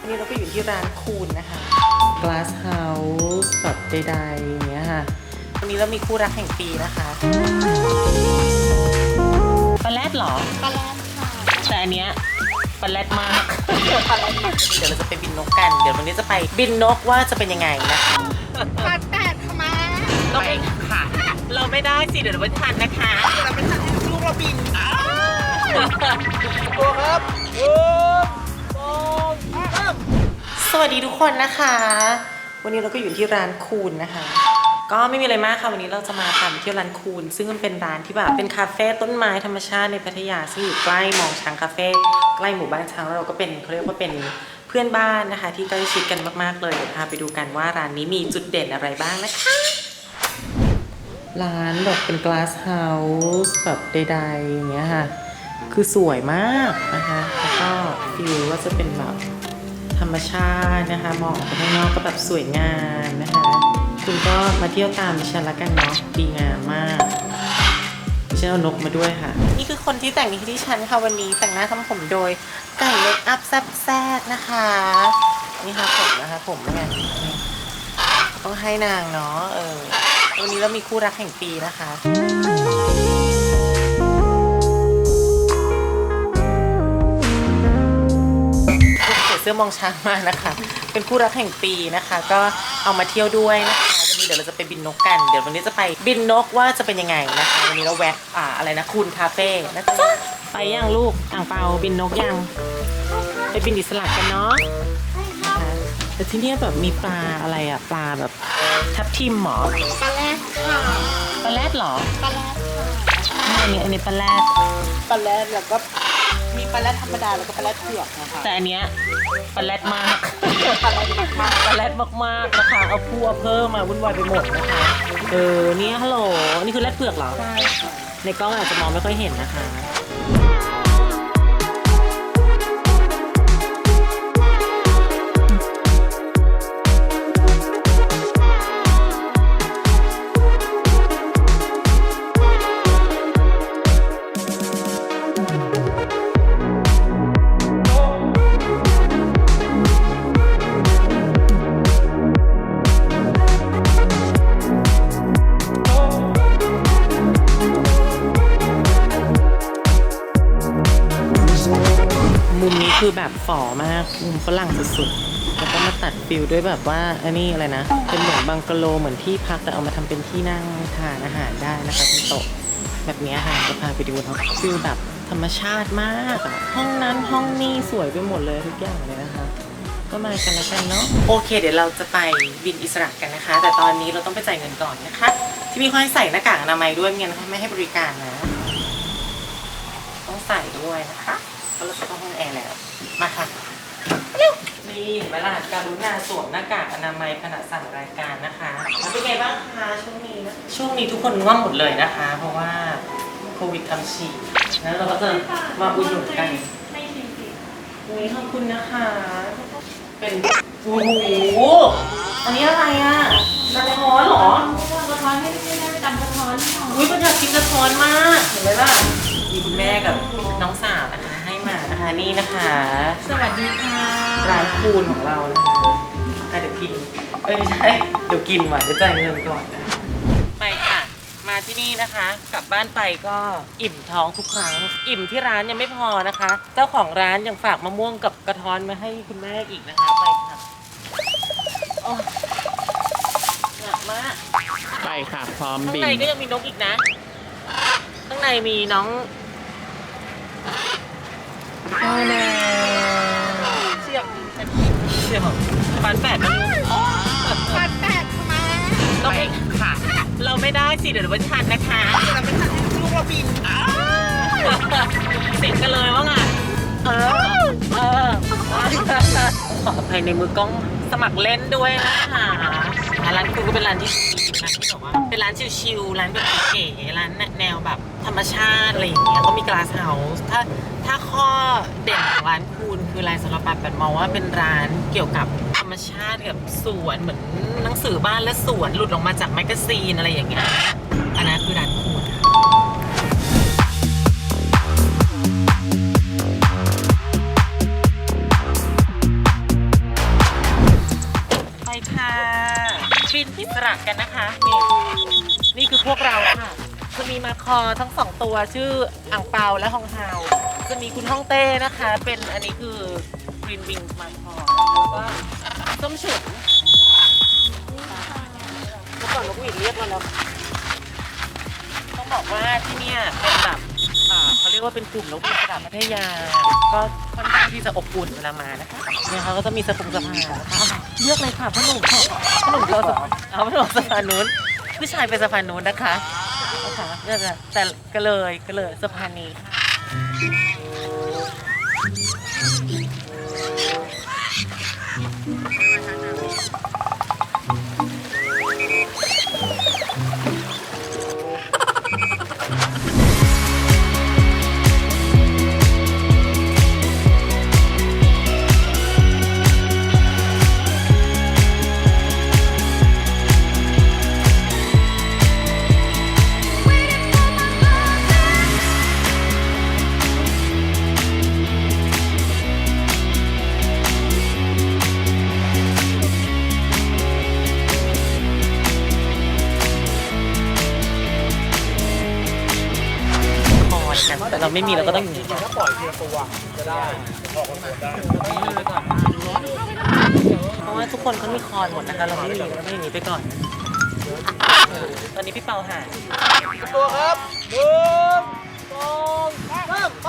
วันนี้เราก็อยู่ที่ร้านคูนนะคะ Glass House แบบใดๆอย่างเงี้ยค่ะ วันนี้เรามีคู่รักแห่งปีนะคะปลาแรดเหรอ ปลาแรดค่ะ แต่อันเนี้ยปลาแรดมาก เดี๋ยวเราจะไปบินนกกัน เดี๋ยววันนี้จะไปบินนกว่าจะเป็นยังไงนะคะปลาแตดค่ะมาเราไม่ค่ะ เราไม่ได้สิ เดี๋ยวเราไม่ทันนะคะ เราไปทำให้ลูกเราบินตัวครับส วัสดีทุกคนนะคะ วันนี้เราก็อยู่ที่ร้านคูนนะคะ ก็ไม่มีอะไรมากค่ะวันนี้เราจะมาทำที่ร้านคูน ซึ่งมันเป็นร้านที่แบบเป็นคาเฟ่ต้นไม้ธรรมชาติในพัทยาซึ่งอยู่ใกล้มองช้างคาเฟ่ใกล้หมู่บ้านช้างแล้วเราก็เป็นเขาเรียกว่าเป็นเพื่อนบ้านนะคะ ที่ใกล้ชิดกันมากๆเลยเดี๋ยวพาไปดูกันว่าร้านนี้มีจุดเด่นอะไรบ้างนะคะ ร้านแบบเป็น glass house แบบใดๆอย่างเงี้ยค่ะ คือสวยมากนะคะแล้วก็ฟิลก็จะเป็นแบบ ธรรมชาตินะคะมองออกไปข้างนอกก็แบบสวยงามนะคะคุณก็มาเที่ยวตามดิฉันละกันเนาะดีงามมากดิฉันเอานกมาด้วยค่ะ นี่คือคนที่แต่งให้ดิฉันค่ะวันนี้แต่งหน้าทำผมโดยไก่เมคอัพแซ่บแซดนะคะ นี่ค่ะผมนะคะผมเนี่ยต้องให้นางเนาะเออวันนี้เรามีคู่รักแห่งปีนะคะ ส่เสื้อมองช้างมานะคะ เป็นคู่รักแห่งปีนะคะ ก็เอามาเที่ยวด้วยนะคะวันนี้เดี๋ยวเราจะไปบินนกกัน เดี๋ยววันนี้จะไปบินนกว่าจะเป็นยังไงนะคะ วันนี้เราแวะอ่าอะไรนะคูนคาเฟ่นะจ๊ะไปยังลูกอ่างเปาบินนกยังไปบินอิสระกันเนาะนะคะแต่ที่เนี่ยแบบมีปลาอะไรอะปลาแบบทับทิมหมอปลาแรดค่ะปลาแรดเหรอปลาแรดค่ะอันนี้อันนี้ปลาแรดปลาแรดแล้วก็ มีปลาแรดธรรมดาแล้วก็ปลาแรดเผือกนะคะแต่อันเนี้ยปลาแรดมากปลาแรดมากปลาแรดมากๆนะคะเอาพัวเพิ่มมาวุ่นวายไปหมดนะคะเออเนี่ยฮัลโหลนี่คือแรดเผือกเหรอใช่ค่ะ ในกล้องอาจจะมองไม่ค่อยเห็นนะคะ คือแบบฝ่อมากมุมฝรั่งสุดๆ แล้วก็มาตัดฟิลด้วยแบบว่าอันนี้อะไรนะ เป็นเหมือนบังกะโลเหมือนที่พักแต่เอามาทำเป็นที่นั่งทานอาหารได้นะคะเป็นโต๊ะแบบนี้ค่ะจะพาไปดูเนาะฟิลแบบธรรมชาติมากอะห้องนั้นห้องนี้สวยไปหมดเลยทุกอย่างเลยนะคะ ก็มากันแล้วกันเนาะโอเค เดี๋ยวเราจะไปบินอิสระกันนะคะ แต่ตอนนี้เราต้องไปจ่ายเงินก่อนนะคะ ที่มีข้อให้ใส่หน้ากากอนามัยด้วยไม่งั้นเขาไม่ให้บริการนะ ต้องใส่ด้วยนะคะ เพราะเราจะต้องห้องแอร์แล้ว มาค่ะเร็วนี่เห็นไหมล่ะการุณาสวมหน้ากากอนามัยขณะสั่งรายการนะคะแล้วเป็นไงบ้างคะช่วงนี้นะช่วงนี้ทุกคนง่วงหมดเลยนะคะ เพราะว่าโควิดทำฉี่แล้วเราก็จะมาอุดหนุนกันอุ้ยขอบคุณนะคะ เป็นโอ้โหอันนี้อะไรอะกระท้อนเหรอกระท้อนให้ไม่ได้จำกระท้อนหน่อยอุ้ยประหยัดกินกระท้อนมากเห็นไหมล่ะมีคุณแม่กับน้อง นะคะนี่นะคะ สวัสดีค่ะร้านคูนของเรานะคะอะเดี๋ยวกินเอ้ยไม่ใช่เดี๋ยวกินว่ะเดี๋ยวจ่ายเงินก่อนนะไปค่ะ มาที่นี่นะคะ กลับบ้านไปก็อิ่มท้องทุกครั้ง อิ่มที่ร้านยังไม่พอนะคะ เจ้าของร้านยังฝากมะม่วงกับกระท้อนมาให้คุณแม่อีกนะคะไปค่ะโอ้หนักมากไปค่ะพร้อมข้างบินในก็ยังมีนกอีกนะ ข้างในมีน้องโอ้แน่ เชือกเชือกฟันแปดมันแตดค่ะมา ต้องไปค่ะ เราไม่ได้สิเดี๋ยวเราไม่ทันนะคะเราไปทำให้ลูกเราบินเสียงกันเลยว่าไงเออ เออขออภัยในมือกล้องสมัครเล่นด้วยนะคะร้านคุณก็เป็นร้านที่ ร้านที่แบบว่าเป็นร้านชิลๆร้านแบบเก๋ๆร้านแนวแบบธรรมชาติอะไรอย่างเงี้ยก็มีกลาสเฮาส์ถ้าถ้าข้อเด่นของร้านคูณคืออะไรสำหรับปัดปัดมองว่าเป็นร้านเกี่ยวกับธรรมชาติกับสวนเหมือนหนังสือบ้านและสวนหลุดออกมาจากแมกกาซีนอะไรอย่างเงี้ยอันนั้นคือร้าน ระกันนะคะ นี่นี่คือพวกเราค่ะ จะมีมาคอทั้งสองตัวชื่ออ่างเปาและฮองเฮาจะมีคุณฮ่องเต้นะคะ เป็นอันนี้คือกรีนวิงมาคอแล้วก็ส้มฉุนเมื่อก่อนนกหวีดเรียกมาแล้วต้องบอกว่าที่เนี่ยเป็นแบบ รียกว่าเป็นกลุ่มนกบินระพัทยา ก็ค่อนข้างที่จะอบอุ่นเวลามานะคะเนี่ยเขาก็จะมีสะพงสะพานนะคะเลือกเลยค่ะพ่อหนุ่มพ่อหนุ่มเขาเอาพ่อหนุ่มสะพานนู้นผู้ชายเป็นสะพานนู้นนะคะนะคะเลือกแต่ก็เลยก็เลยสะพานนี้ค่ะ แต่เราไม่มีเราก็ต้องอย่างนี้ถ้าปล่อยเทียตัวจะได้ออกมาได้เพราะว่าทุกคนเขามีคอนหมดนะคะเราไม่มีเราไม่อย่างนี้ไปก่อน ตอนนี้พี่เปาหายตัวครับหนึ่งสองสามไป